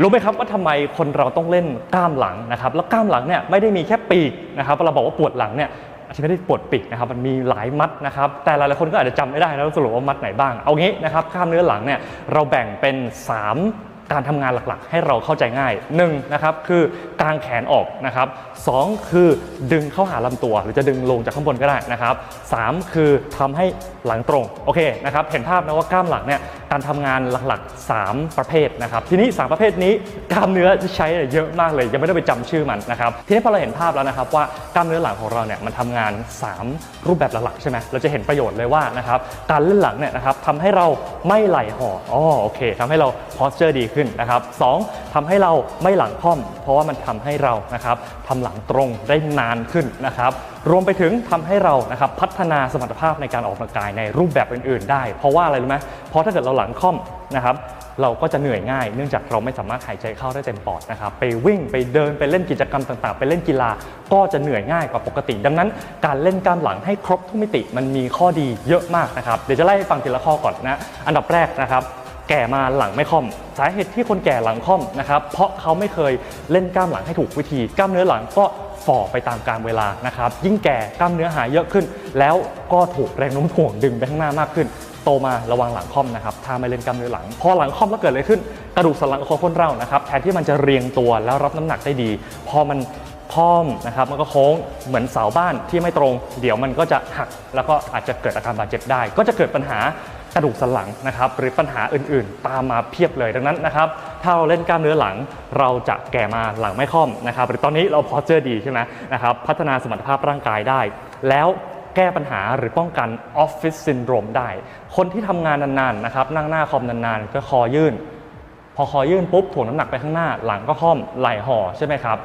รู้ไหมครับว่าทำไมคนเราต้องเล่นกล้ามหลังนะครับ แล้วกล้ามหลังเนี่ยไม่ได้มีแค่ปีกนะครับเราบอกว่าปวดหลังเนี่ยอาจจะไม่ได้ปวดปีกนะครับมันมีหลายมัดนะครับ แต่หลายๆคนก็อาจจะจำไม่ได้แล้วสรุปว่ามัดไหนบ้าง เอางี้นะครับกล้ามเนื้อหลังเนี่ยเราแบ่งเป็น 3การทำงานหลักๆ ให้เราเข้าใจง่าย1นนะครับคือกางแขนออกนะครับสองคือดึงเข้าหาลำตัว หรือจะดึงลงจากข้างบนก็ได้นะครับสามคือทำให้หลังตรงโอเคนะครับเห็นภาพนะว่ากล้ามหลังเนี่ย การทำงานหลักๆ 3 ประเภทนะครับทีนี้ 3 ประเภทนี้กล้ามเนื้อที่ใช้เยอะมากเลยยังไม่ได้ไปจำชื่อมันนะครับทีนี้พอเราเห็นภาพแล้วนะครับว่ากล้ามเนื้อหลังของเราเนี่ยมันทำงาน 3 รูปแบบหลักๆใช่ไหมเราจะเห็นประโยชน์เลยว่านะครับการเล่นหลังเนี่ยนะครับทำให้เราไม่ไหลห่ออ๋อโอเคทำให้เรา posture ดีขึ้นนะครับสองทำให้เราไม่หลังค่อม เพราะว่ามันทำให้เรานะครับทำหลังตรงได้นานขึ้นนะครับรวมไปถึงทำให้เรานะครับพัฒนาสมรรถภาพในการออกกำลังกายในรูปแบบอื่น ๆ ได้ เพราะว่าอะไรรู้ไหมเพราะถ้าเกิดเราหลังค่อมนะครับเราก็จะเหนื่อยง่าย เนื่องจากเราไม่สามารถหายใจเข้าได้เต็มปอดนะครับไปวิ่งไปเดินไปเล่นกิจกรรมต่าง ๆ ไปเล่นกีฬาก็จะเหนื่อยง่ายกว่าปกติ ดังนั้น การเล่นกล้ามหลังให้ครบทุกมิติมันมีข้อดีเยอะมากนะครับเดี๋ยวจะไล่ให้ฟังทีละข้อก่อนนะอันดับแรกนะครับ แก่มาหลังไม่ค่อม สาเหตุที่คนแก่หลังค่อมนะครับ เพราะเขาไม่เคยเล่นกล้ามหลังให้ถูกวิธี กล้ามเนื้อหลังก็ฝ่อไปตามกาลเวลานะครับ ยิ่งแก่กล้ามเนื้อหายเยอะขึ้น แล้วก็ถูกแรงโน้มถ่วงดึงไปข้างหน้ามากขึ้น โตมาระวังหลังค่อมนะครับ ถ้าไม่เล่นกล้ามเนื้อหลัง พอหลังค่อมแล้วเกิดอะไรขึ้น กระดูกสันหลังของคนเรานะครับ แทนที่มันจะเรียงตัวแล้วรับน้ำหนักได้ดี พอมันค่อมนะครับมันก็โค้งเหมือนเสาบ้านที่ไม่ตรง เดี๋ยวมันก็จะหัก แล้วก็อาจจะเกิดอาการบาดเจ็บได้ ก็จะเกิดปัญหา กระดูกสันหลังนะครับหรือปัญหาอื่นๆ ตามมาเพียบเลยดังนั้นนะครับถ้าเราเล่นกล้ามเนื้อหลังเราจะแก่มาหลังไม่ค่อมนะครับหรือตอนนี้เราพอเจอดีใช่ไหมนะครับพัฒนาสมรรถภาพร่างกายได้ แล้วแก้ปัญหาหรือป้องกันออฟฟิศซินโดรมได้ คนที่ทำงานนานๆนะครับนั่งหน้าคอมนานๆ ก็คอยื่น พอคอยื่นปุ๊บถ่วงน้ำหนักไปข้างหน้าหลังก็ค่อมไหล่ห่อใช่ไหมครับ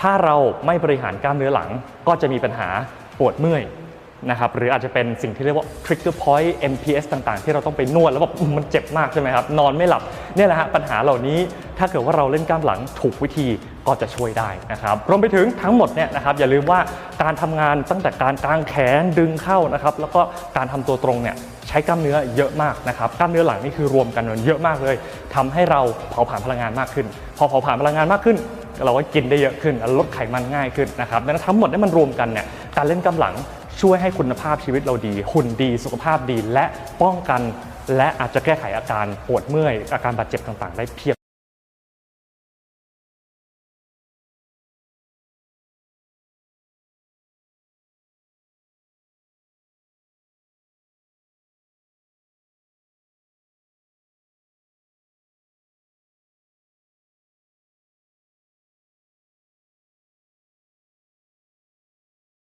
ถ้าเราไม่บริหารกล้ามเนื้อหลังก็จะมีปัญหาปวดเมื่อย นะครับหรืออาจจะเป็นสิ่งที่เรียกว่า trigger point MPS ต่างๆ ที่เราต้องไปนวดแล้วแบบมันเจ็บมากใช่ไหมครับ นอนไม่หลับเนี่ยแหละฮะปัญหาเหล่านี้ถ้าเกิดว่าเราเล่นกล้ามหลังถูกวิธีก็จะช่วยได้นะครับรวมไปถึงทั้งหมดเนี่ยนะครับอย่าลืมว่าการทำงานตั้งแต่การกางแขนดึงเข้านะครับแล้วก็การทำตัวตรงเนี่ยใช้กล้ามเนื้อเยอะมากนะครับกล้ามเนื้อหลังนี่คือรวมกันมันเยอะมากเลยทำให้เราเผาผลาญพลังงานมากขึ้น พอเผาผลาญพลังงานมากขึ้นเราก็กินได้เยอะขึ้นลดไขมันง่ายขึ้นนะครับดังนั้นทั้งหมดนี่มันรวมกันเนี่ยการเล่นกำลัง ช่วยให้คุณภาพชีวิตเราดี หุ่นดีสุขภาพดีและป้องกัน และอาจจะแก้ไขอาการปวดเมื่อยอาการบาดเจ็บต่างๆ ได้เพียบ